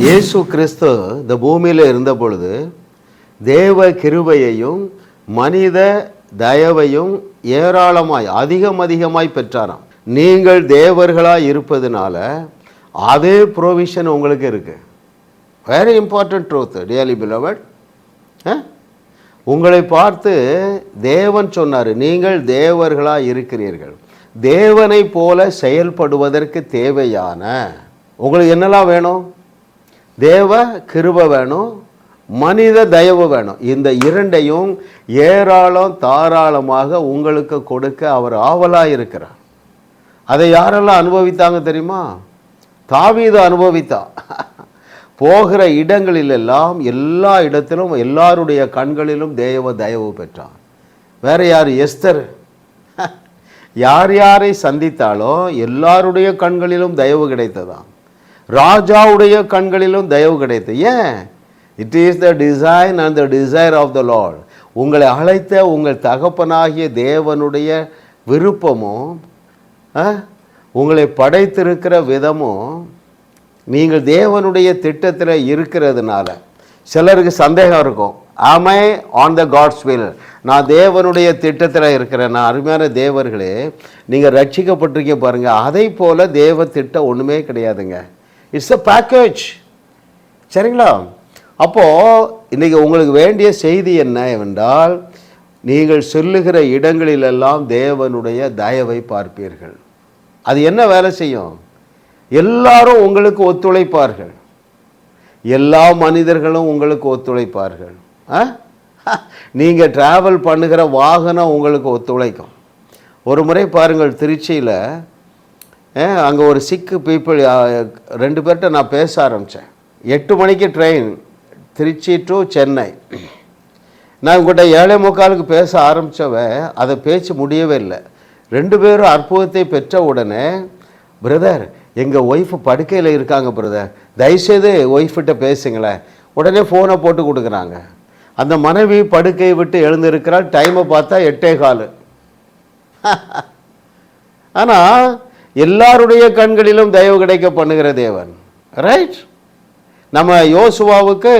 இயேசு கிறிஸ்து இந்த பூமியில் இருந்த பொழுது தேவ கிருபையையும் மனித தயவையும் ஏராளமாய் அதிகம் அதிகமாய் பெற்றாராம். நீங்கள் தேவர்களாக இருப்பதனால அதே ப்ரொவிஷன் உங்களுக்கு இருக்கு. Very important truth dearly beloved உங்களை பார்த்து தேவன் சொன்னார் நீங்கள் தேவர்களாக இருக்கிறீர்கள். தேவனை போல செயல்படுவதற்கு தேவையான உங்களுக்கு என்னெல்லாம் வேணும்? தேவ கிருபை வேணும் மனித தயவு வேணும். இந்த இரண்டையும் ஏராளம் தாராளமாக உங்களுக்கு கொடுக்க அவர் ஆவலாக இருக்கிறார். அதை யாரெல்லாம் அனுபவித்தாங்க தெரியுமா? தாவீது அனுபவித்தா. போகிற இடங்களிலெல்லாம் எல்லா இடத்திலும் எல்லாருடைய கண்களிலும் தேவ தயவு பெற்றான். வேற யார்? எஸ்தர். யார் யாரை சந்தித்தாலோ எல்லாருடைய கண்களிலும் தயவு கிடைத்ததான் ராஜாவுடைய கண்களிலும் தயவு கிடைத்து. ஏன்? It is the design and the desire of the lord உங்களை அழைத்த உங்கள் தகப்பனாகிய தேவனுடைய விருப்பமும் ஆ, உங்களை படைத்திருக்கிற விதமும் நீங்கள் தேவனுடைய திட்டத்தில் இருக்கிறதுனால. சிலருக்கு சந்தேகம் இருக்கும். ஆமை ஆன் த காட்ஸ் வில் நான் தேவனுடைய திட்டத்தில் இருக்கிறேன். நான் அருமையான தேவர்களே நீங்கள் ரட்சிக்கப்பட்டிருக்க பாருங்கள் அதை போல் தேவ திட்டம் ஒன்றுமே கிடையாதுங்க. இட்ஸ் அ பேக்கேஜ் சரிங்களா? அப்போது இன்றைக்கி உங்களுக்கு வேண்டிய செய்தி என்ன என்றால் நீங்கள் சொல்லுகிற இடங்களிலெல்லாம் தேவனுடைய தயவை பார்ப்பீர்கள். அது என்ன வேலை செய்யும்? எல்லாரும் உங்களுக்கு ஒத்துழைப்பார்கள். எல்லா மனிதர்களும் உங்களுக்கு ஒத்துழைப்பார்கள். ஆ? நீங்கள் ட்ராவல் பண்ணுகிற வாகனம் உங்களுக்கு ஒத்துழைக்கும். ஒரு முறை பாருங்கள் திருச்சியில் அங்கே ஒரு சிக்கு பீப்புள் ரெண்டு பேர்கிட்ட நான் பேச ஆரம்பித்தேன் எட்டு மணிக்கு ட்ரெயின் திருச்சி டு சென்னை. நான் உங்கள்கிட்ட ஏழை முக்காலுக்கு பேச ஆரம்பித்தவன் அதை பேச்சு முடியவே இல்லை. ரெண்டு பேரும் அற்புதத்தை பெற்ற உடனே பிரதர் எங்கள் ஒய்ஃபு படுக்கையில் இருக்காங்க பிரதர் தயவுசெய்து ஒய்ஃபிட்ட பேசுங்களேன். உடனே ஃபோனை போட்டு கொடுக்குறாங்க. அந்த மனைவி படுக்கையை விட்டு எழுந்திருக்கிறாள். டைமை பார்த்தா எட்டே கால். ஆனால் எல்லாருடைய கண்களிலும் தயவு கிடைக்க பண்ணுகிற தேவன். ரைட் நம்ம யோசுவாவுக்கு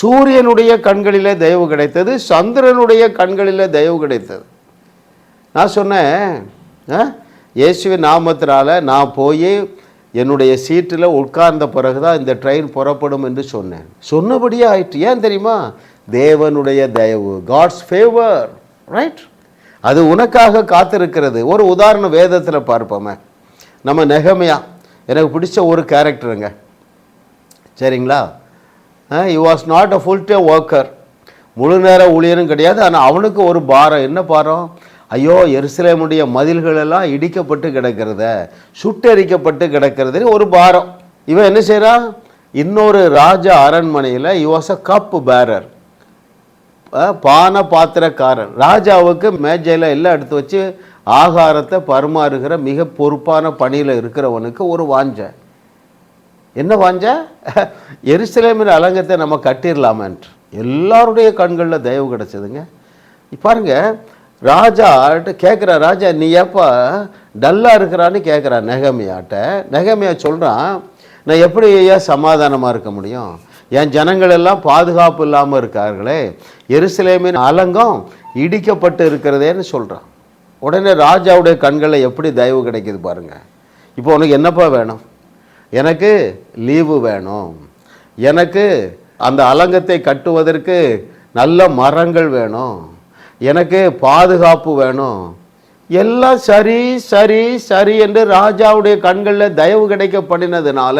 சூரியனுடைய கண்களிலே தயவு கிடைத்தது சந்திரனுடைய கண்களிலே தயவு கிடைத்தது. நான் சொன்னேன் ஆ, இயேசுவின் நாமத்தினால் நான் போய் என்னுடைய சீட்டில் உட்கார்ந்த பிறகு தான் இந்த ட்ரெயின் புறப்படும் என்று சொன்னேன். சொன்னபடியே ஆயிற்று. ஏன் தெரியுமா? தேவனுடைய தயவு காட்ஸ் ஃபேவர் ரைட் அது உனக்காக காத்திருக்கிறது. ஒரு உதாரணம் வேதத்தில் பார்ப்போமே. நம்ம நெகமையா. எனக்கு பிடிச்ச ஒரு கேரக்டருங்க சரிங்களா? You was not a full day worker முழு நேர ஊழியரும் கிடையாது. ஆனால் அவனுக்கு ஒரு பாரம். என்ன பாரம்? ஐயோ எருசலேமுடைய மதில்கள் எல்லாம் இடிக்கப்பட்டு கிடக்கிறத சுட்டெரிக்கப்பட்டு கிடக்கிறது ஒரு பாரம். இவன் என்ன செய்கிறான் இன்னொரு ராஜ அரண்மனையில் இ வாஸ் அ கப் பேரர் பான பாத்திரக்காரன் ராஜாவுக்கு மேஜையில் எல்லாம் எடுத்து வச்சு ஆகாரத்தை பரிமாறுகிற மிக பொறுப்பான பணியில் இருக்கிறவனுக்கு ஒரு வாஞ்சை. என்ன வாஞ்ச? எருசலேமின் அலங்கத்தை நம்ம கட்டிடலாமன்ட்டு எல்லாருடைய கண்களில் தயவு கிடச்சதுங்க. பாருங்க ராஜா கேட்குற ராஜா நீ எப்போ டல்லாக இருக்கிறான்னு கேட்குறா நெகமையாட்ட. நெகமையா சொல்கிறான் நான் எப்படி ஐயா சமாதானமாக இருக்க முடியும்? என் ஜனங்கள் எல்லாம் பாதுகாப்பு இல்லாமல் இருக்கார்களே. எருசலேமின் அலங்கம் இடிக்கப்பட்டு இருக்கிறதேன்னு சொல்கிறான் உடனே ராஜாவுடைய கண்களில் எப்படி தயவு கிடைக்குது பாருங்கள் இப்போ உனக்கு என்னப்பா வேணும்? எனக்கு லீவு வேணும். எனக்கு அந்த அலங்கத்தை கட்டுவதற்கு நல்ல மரங்கள் வேணும். எனக்கு பாதுகாப்பு வேணும். எல்லாம் சரி சரி சரி என்று ராஜாவுடைய கண்களில் தயவு கிடைக்க பண்ணினதுனால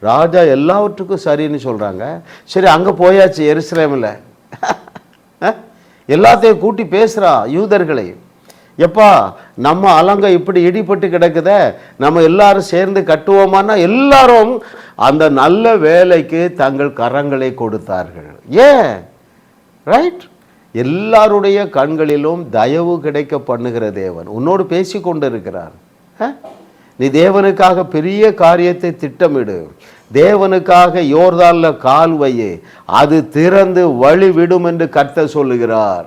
ராஜா எல்லாவற்றுக்கும் சரின்னு சொல்கிறாங்க சரி அங்கே போயாச்சு எருசலேமில். எல்லாத்தையும் கூட்டி பேசுகிறா யூதர்களை. எப்பா நம்ம அலங்க இப்படி இடிபட்டு கிடக்குத நம்ம எல்லாரும் சேர்ந்து கட்டுவோமான்னா எல்லாரும் அந்த நல்ல வேலைக்கு தங்கள் கரங்களை கொடுத்தார்கள். ஏன்? ரைட் எல்லாருடைய கண்களிலும் தயவு கிடைக்க பண்ணுகிற தேவன். உன்னோடு பேசி கொண்டு இருக்கிறார் நீ தேவனுக்காக பெரிய காரியத்தை திட்டமிடு. தேவனுக்காக யோர்தான்ல கால்வையே அது திறந்து வழி விடும் என்று கர்த்த சொல்லுகிறார்.